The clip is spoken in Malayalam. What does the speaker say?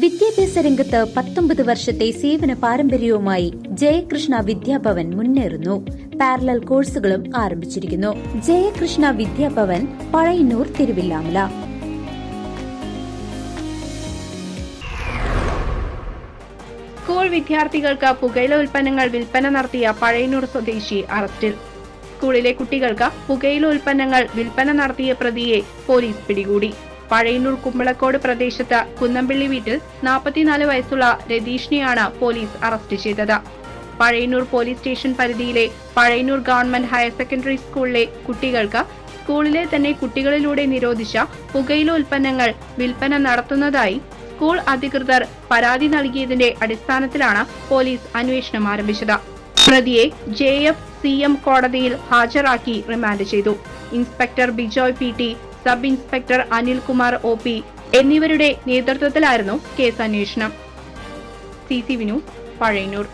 വിദ്യാഭ്യാസ രംഗത്ത് പത്തൊമ്പത് വർഷത്തെ സേവന പാരമ്പര്യവുമായി ജയകൃഷ്ണ വിദ്യാഭവൻ മുന്നേറുന്നു. പാരലൽ കോഴ്സുകളും ആരംഭിച്ചിരിക്കുന്നു. ജയകൃഷ്ണ വിദ്യാഭവൻ പഴയന്നൂർ തിരുവില്ലാമല. സ്കൂൾ വിദ്യാർത്ഥികൾക്ക് പുകയില ഉൽപ്പന്നങ്ങൾ വിൽപ്പന നടത്തിയ പഴയന്നൂർ സ്വദേശി അറസ്റ്റിൽ. സ്കൂളിലെ കുട്ടികൾക്ക് പുകയില ഉൽപ്പന്നങ്ങൾ വിൽപ്പന നടത്തിയ പ്രതിയെ പോലീസ് പിടികൂടി. പഴയന്നൂർ കുമ്പളക്കോട് പ്രദേശത്ത് കുന്നംപിള്ളി വീട്ടിൽ നാൽപ്പത്തിനാല് വയസ്സുള്ള രതീഷിനെയാണ് പോലീസ് അറസ്റ്റ് ചെയ്തത്. പഴയന്നൂർ പോലീസ് സ്റ്റേഷൻ പരിധിയിലെ പഴയന്നൂർ ഗവൺമെന്റ് ഹയർ സെക്കൻഡറി സ്കൂളിലെ കുട്ടികൾക്ക് സ്കൂളിലെ തന്നെ കുട്ടികളിലൂടെ നിരോധിച്ച പുകയില ഉൽപ്പന്നങ്ങൾ വിൽപ്പന നടത്തുന്നതായി സ്കൂൾ അധികൃതർ പരാതി നൽകിയതിന്റെ അടിസ്ഥാനത്തിലാണ് പോലീസ് അന്വേഷണം ആരംഭിച്ചത്. പ്രതിയെ ജെ എഫ് സി എം കോടതിയിൽ ഹാജരാക്കി റിമാൻഡ് ചെയ്തു. Inspector Bijoy P T sub inspector Anilkumar O P എന്നിവരുടെ നേതൃത്വത്തിലായിരുന്നു കേസ് അന്വേഷണം. C C Vinu Pazhayannur.